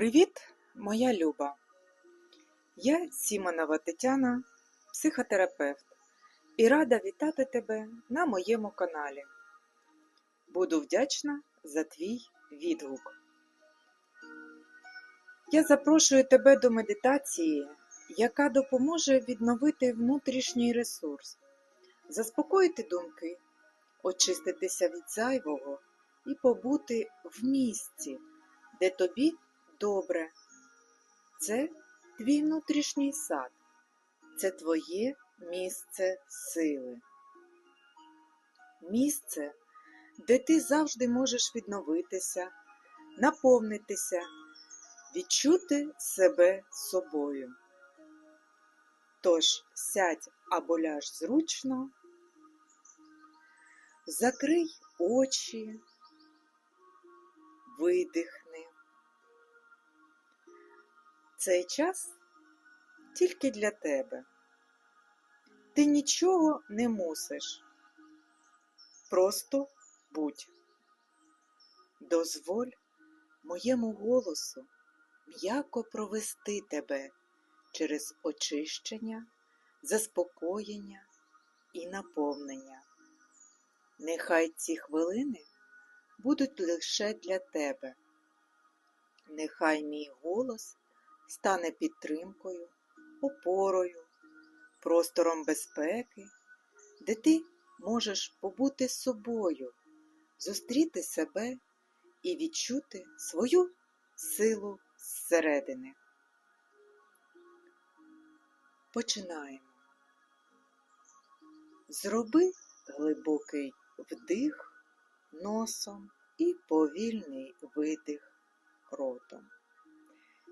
Привіт, моя Люба! Я Сімонова Тетяна, психотерапевт, і рада вітати тебе на моєму каналі. Буду вдячна за твій відгук. Я запрошую тебе до медитації, яка допоможе відновити внутрішній ресурс, заспокоїти думки, очиститися від зайвого і побути в місці, де тобі добре. Це твій внутрішній сад, це твоє місце сили. Місце, де ти завжди можеш відновитися, наповнитися, відчути себе собою. Тож сядь або ляж зручно, закрий очі, видихни. Цей час тільки для тебе. Ти нічого не мусиш. Просто будь. Дозволь моєму голосу м'яко провести тебе через очищення, заспокоєння і наповнення. Нехай ці хвилини будуть лише для тебе. Нехай мій голос стане підтримкою, опорою, простором безпеки, де ти можеш побути собою, зустріти себе і відчути свою силу зсередини. Починаємо. Зроби глибокий вдих носом і повільний видих ротом.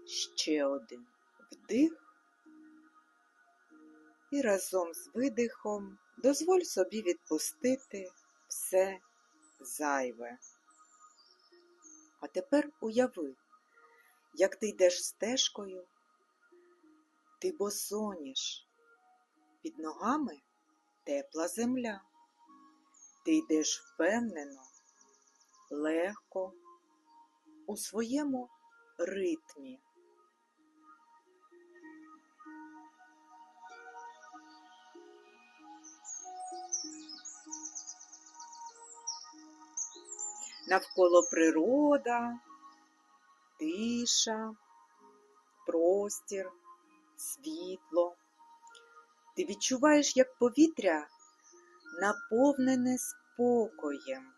Ще один вдих. І разом з видихом дозволь собі відпустити все зайве. А тепер уяви, як ти йдеш стежкою, ти босоніш, під ногами тепла земля. Ти йдеш впевнено, легко, у своєму ритмі. Навколо природа, тиша, простір, світло. Ти відчуваєш, як повітря наповнене спокоєм.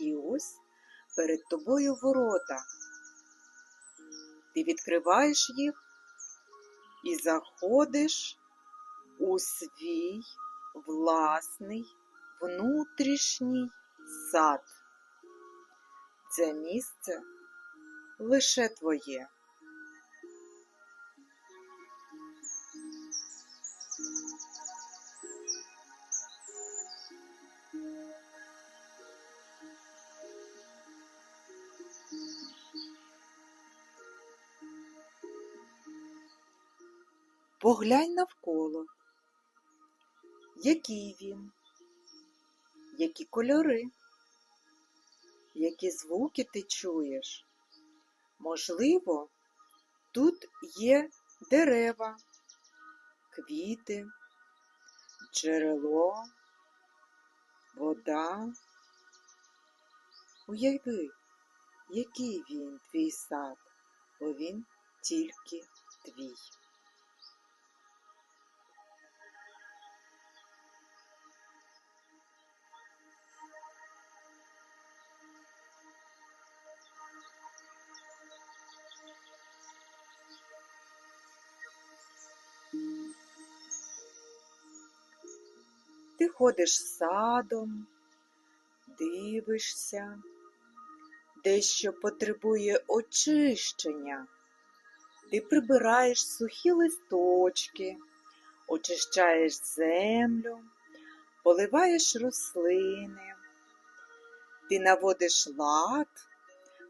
І ось перед тобою ворота. Ти відкриваєш їх і заходиш у свій власний внутрішній сад. Це місце лише твоє. Поглянь навколо. Який він? Які кольори? Які звуки ти чуєш? Можливо, тут є дерева, квіти, джерело, вода. Уяви, який він твій сад, бо він тільки твій. Ти ходиш садом, дивишся, дещо потребує очищення. Ти прибираєш сухі листочки, очищаєш землю, поливаєш рослини, ти наводиш лад,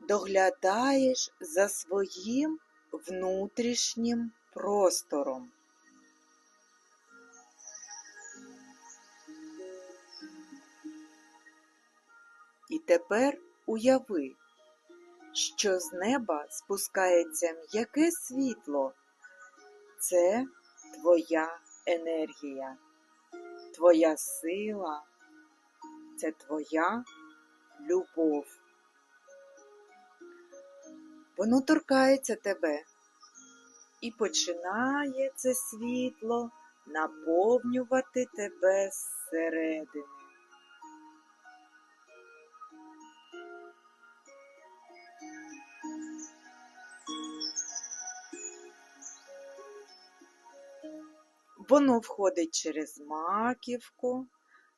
доглядаєш за своїм внутрішнім простором. І тепер уяви, що з неба спускається м'яке світло. Це твоя енергія, твоя сила, це твоя любов. Воно торкається тебе і починає це світло наповнювати тебе зсередини. Воно входить через маківку,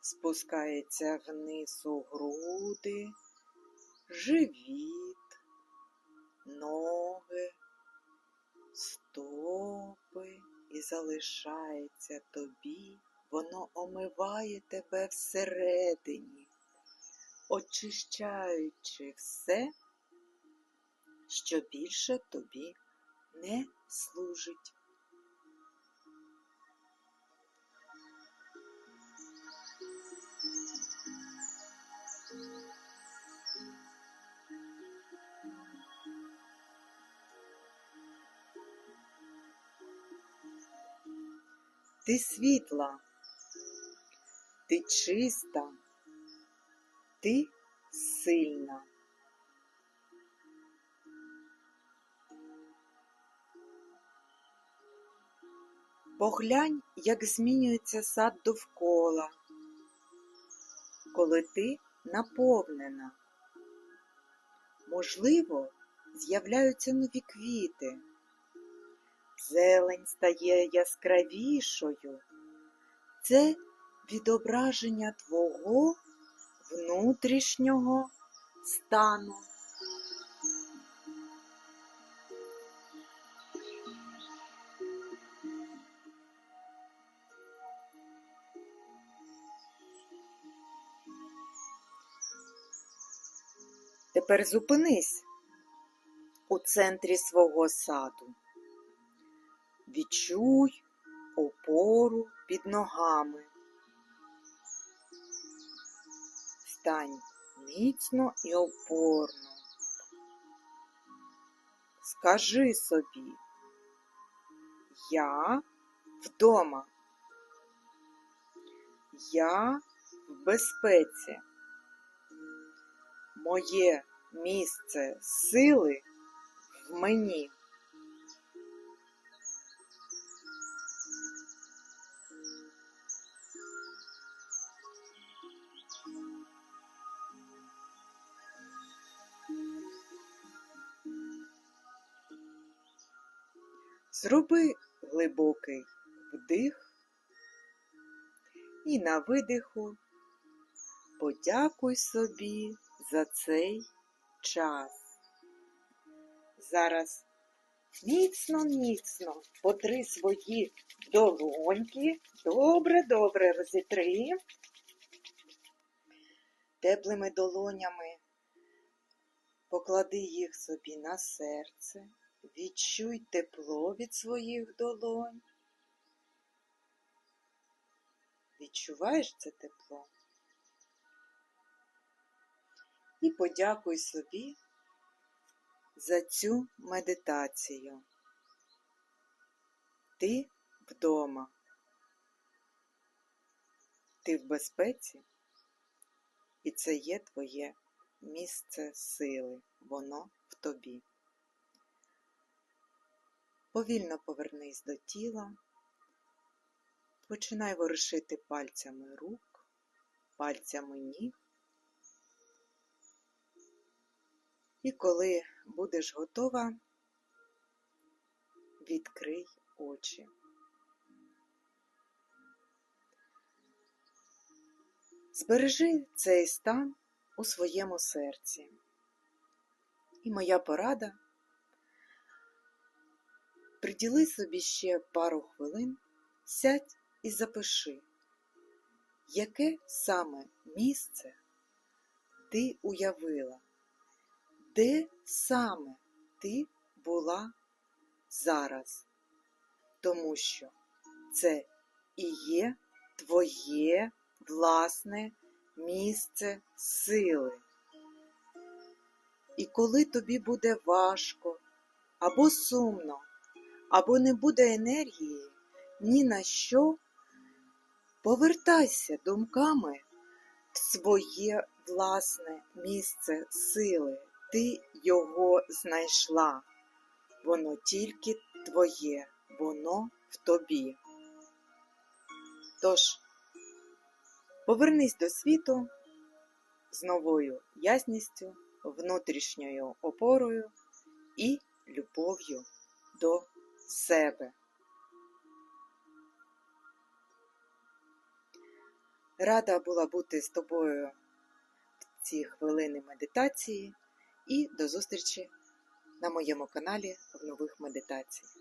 спускається вниз у груди, живіт, ноги, стопи і залишається тобі, воно омиває тебе всередині, очищаючи все, що більше тобі не служить. Ти світла, ти чиста, ти сильна. Поглянь, як змінюється сад довкола, коли ти наповнена. Можливо, з'являються нові квіти. Зелень стає яскравішою. Це відображення твого внутрішнього стану. Тепер зупинись у центрі свого саду. Відчуй опору під ногами. Стань міцно і опорно. Скажи собі, я вдома. Я в безпеці. Моє місце сили в мені. Зроби глибокий вдих і на видиху подякуй собі за цей час. Зараз міцно, міцно потри свої долоньки. Добре, добре розітри. Теплими долонями поклади їх собі на серце. Відчуй тепло від своїх долонь. Відчуваєш це тепло? І подякуй собі за цю медитацію. Ти вдома. Ти в безпеці, і це є твоє місце сили, воно в тобі. Повільно повернись до тіла, починай ворушити пальцями рук, пальцями ніг. І коли будеш готова, відкрий очі. Збережи цей стан у своєму серці. І моя порада приділи собі ще пару хвилин, сядь і запиши, яке саме місце ти уявила, де саме ти була зараз, тому що це і є твоє власне місце сили. І коли тобі буде важко, або сумно, або не буде енергії ні на що, повертайся думками в своє власне місце сили. Ти його знайшла. Воно тільки твоє, воно в тобі. Тож, повернись до світу з новою ясністю, внутрішньою опорою і любов'ю до себе. Рада була бути з тобою в ці хвилини медитації і до зустрічі на моєму каналі в нових медитаціях.